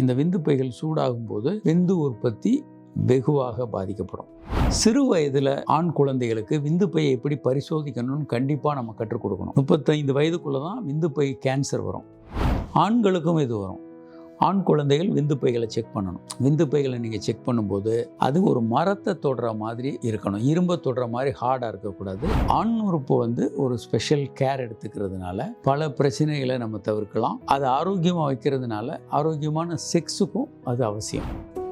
இந்த விந்து பைகள் சூடாகும் போது விந்து உற்பத்தி வெகுவாக பாதிக்கப்படும். சிறு வயதில் ஆண் குழந்தைகளுக்கு விந்து பையை எப்படி பரிசோதிக்கணும்னு கண்டிப்பாக நம்ம கற்றுக் கொடுக்கணும். முப்பத்தைந்து வயதுக்குள்ளே தான் விந்து பை கேன்சர் வரும். ஆண்களுக்கும் இது வரும். ஆண் குழந்தைகள் விந்து பைகளை செக் பண்ணணும். விந்து பைகளை நீங்கள் செக் பண்ணும்போது அது ஒரு மரத்தை தொடுற மாதிரி இருக்கணும். இரும்பை தொடுற மாதிரி ஹார்டாக இருக்கக்கூடாது. ஆண் உறுப்பு வந்து ஒரு ஸ்பெஷல் கேர் எடுத்துக்கிறதுனால பல பிரச்சனைகளை நம்ம தவிர்க்கலாம். அது ஆரோக்கியமாக வைக்கிறதுனால ஆரோக்கியமான செக்ஸுக்கும் அது அவசியம்.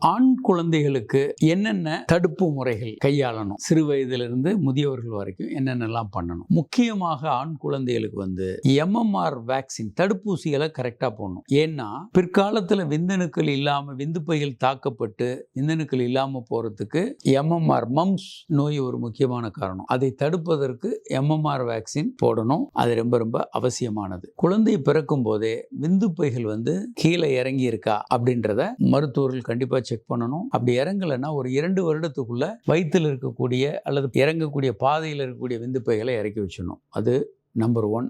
ஆண் குழந்தைகளுக்கு என்னென்ன தடுப்பு முறைகள் கையாளணும்? சிறு வயதிலிருந்து முதியவர்கள் வரைக்கும் என்னென்னலாம் பண்ணணும்? முக்கியமாக ஆண் குழந்தைகளுக்கு வந்து எம்எம்ஆர் வேக்சின் தடுப்பூசிகளை கரெக்டாக போடணும். ஏன்னா பிற்காலத்தில் விந்தணுக்கள் இல்லாமல் விந்துப்பைகள் தாக்கப்பட்டு விந்தணுக்கள் இல்லாமல் போகிறதுக்கு எம்எம்ஆர் மம்ஸ் நோய் ஒரு முக்கியமான காரணம். அதை தடுப்பதற்கு எம்எம்ஆர் வேக்சின் போடணும். அது ரொம்ப ரொம்ப அவசியமானது. குழந்தை பிறக்கும் போதே விந்து பைகள் வந்து கீழே இறங்கி இருக்கா அப்படின்றத மருத்துவர்கள் கண்டிப்பாக செக் பண்ணணும். அப்படி இறங்கலைன்னா ஒரு இரண்டு வருடத்துக்குள்ள வயிற்றில் இருக்கக்கூடிய அல்லது இறங்கக்கூடிய பாதையில் இருக்கக்கூடிய விந்துப்பைகளை இறக்கி வச்சிடணும். அது நம்பர் ஒன்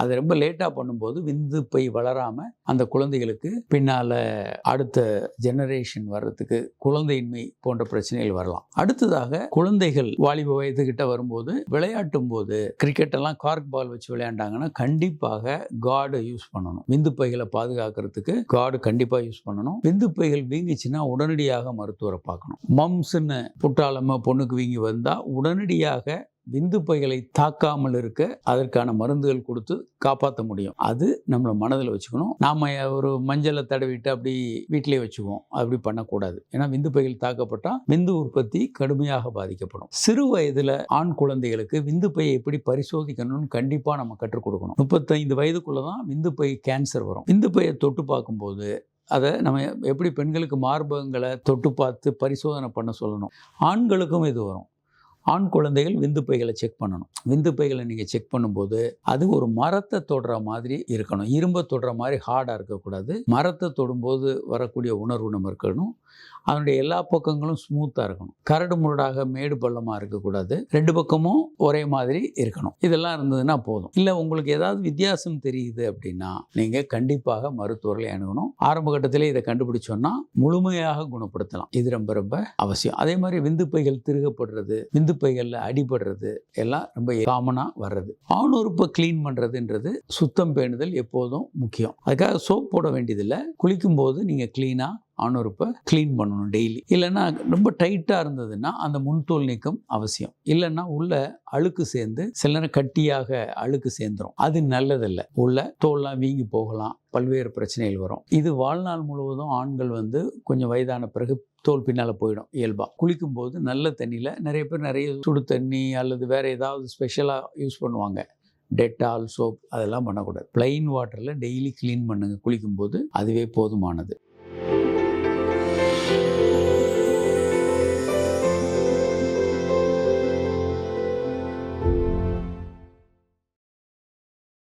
அது ரொம்ப லேட்டாக பண்ணும்போது விந்து பை வளராமல் அந்த குழந்தைகளுக்கு பின்னால் அடுத்த ஜெனரேஷன் வர்றதுக்கு குழந்தையின்மை போன்ற பிரச்சனைகள் வரலாம். அடுத்ததாக குழந்தைகள் வாலிப வயதுகிட்ட வரும்போது விளையாட்டும் போது கிரிக்கெட்டெல்லாம் கார்க் பால் வச்சு விளையாண்டாங்கன்னா கண்டிப்பாக கார்டு யூஸ் பண்ணணும். விந்து பைகளை பாதுகாக்கிறதுக்கு கார்டு கண்டிப்பாக யூஸ் பண்ணணும். விந்து பைகள் வீங்கிச்சுன்னா உடனடியாக மருத்துவரை பார்க்கணும். மம்ஸ்ன்னு புட்டாளமாக பொண்ணுக்கு வீங்கி வந்தால் உடனடியாக விந்து பைகளை தாக்காமல் இருக்க அதற்கான மருந்துகள் கொடுத்து காப்பாற்ற முடியும். அது நம்மளை மனதில் வச்சுக்கணும். நாம் ஒரு மஞ்சளை தடவிட்டு அப்படி வீட்டிலே வச்சுக்குவோம். அப்படி பண்ணக்கூடாது. ஏன்னா விந்து பைகள் தாக்கப்பட்டால் விந்து உற்பத்தி கடுமையாக பாதிக்கப்படும். சிறு வயதில் ஆண் குழந்தைகளுக்கு விந்து பையை எப்படி பரிசோதிக்கணும்னு கண்டிப்பாக நம்ம கற்றுக் கொடுக்கணும். முப்பத்தைந்து வயதுக்குள்ளே தான் விந்து பை கேன்சர் வரும். விந்து பையை தொட்டு பார்க்கும்போது அதை நம்ம எப்படி பெண்களுக்கு மார்பகங்களை தொட்டு பார்த்து பரிசோதனை பண்ண சொல்லணும். ஆண்களுக்கும் இது வரும். ஆண் குழந்தைகள் விந்து பைகளை செக் பண்ணணும். விந்து பைகளை நீங்கள் செக் பண்ணும்போது அது ஒரு மரத்தை தொடுற மாதிரி இருக்கணும். இரும்பை தொடுற மாதிரி ஹார்டாக இருக்கக்கூடாது. மரத்தை தொடும்போது வரக்கூடிய உணர்வு நம்ம இருக்கணும். அதனுடைய எல்லா பக்கங்களும் ஸ்மூத்தாக இருக்கணும். கரடு முரடாக மேடு பள்ளமாக இருக்கக்கூடாது. ரெண்டு பக்கமும் ஒரே மாதிரி இருக்கணும். இதெல்லாம் இருந்ததுன்னா போதும். இல்லை உங்களுக்கு ஏதாவது வித்தியாசம் தெரியுது அப்படின்னா நீங்கள் கண்டிப்பாக மருத்துவர்களை அணுகணும். ஆரம்ப கட்டத்திலே இதை கண்டுபிடிச்சோன்னா முழுமையாக குணப்படுத்தலாம். இது ரொம்ப ரொம்ப அவசியம். அதே மாதிரி விந்துப்பைகள் திருகப்படுறது விந்து பைகளில் அடிபடுறது எல்லாம் ரொம்ப காமனாக வர்றது. ஆணுறுப்பை க்ளீன் பண்ணுறதுன்றது சுத்தம் பேணுதல் எப்போதும் முக்கியம். அதுக்காக சோப் போட வேண்டியதில்லை. குளிக்கும்போது நீங்கள் க்ளீனாக ஆணுறுப்பை க்ளீன் பண்ணணும் டெய்லி இல்லைன்னா ரொம்ப டைட்டாக இருந்ததுன்னா அந்த முன்தோல் நீக்கம் அவசியம். இல்லைன்னா உள்ள அழுக்கு சேர்ந்து சில நேரம் கட்டியாக அழுக்கு சேர்ந்துரும். அது நல்லதில்லை. உள்ள தோல்லாம் வீங்கி போகலாம். பல்வேறு பிரச்சனைகள் வரும். இது வாழ்நாள் முழுவதும் ஆண்கள் வந்து கொஞ்சம் வயதான பிறகு தோல் பின்னால் போயிடும் இயல்பாக குளிக்கும்போது நல்ல தண்ணியில் நிறைய பேர் நிறைய சுடு தண்ணி அல்லது வேறு ஏதாவது ஸ்பெஷலாக யூஸ் பண்ணுவாங்க. டெட்டால் சோப் அதெல்லாம் பண்ணக்கூடாது. ப்ளைன் வாட்டரில் டெய்லி க்ளீன் பண்ணுங்கள் குளிக்கும்போது அதுவே போதுமானது. Thank you.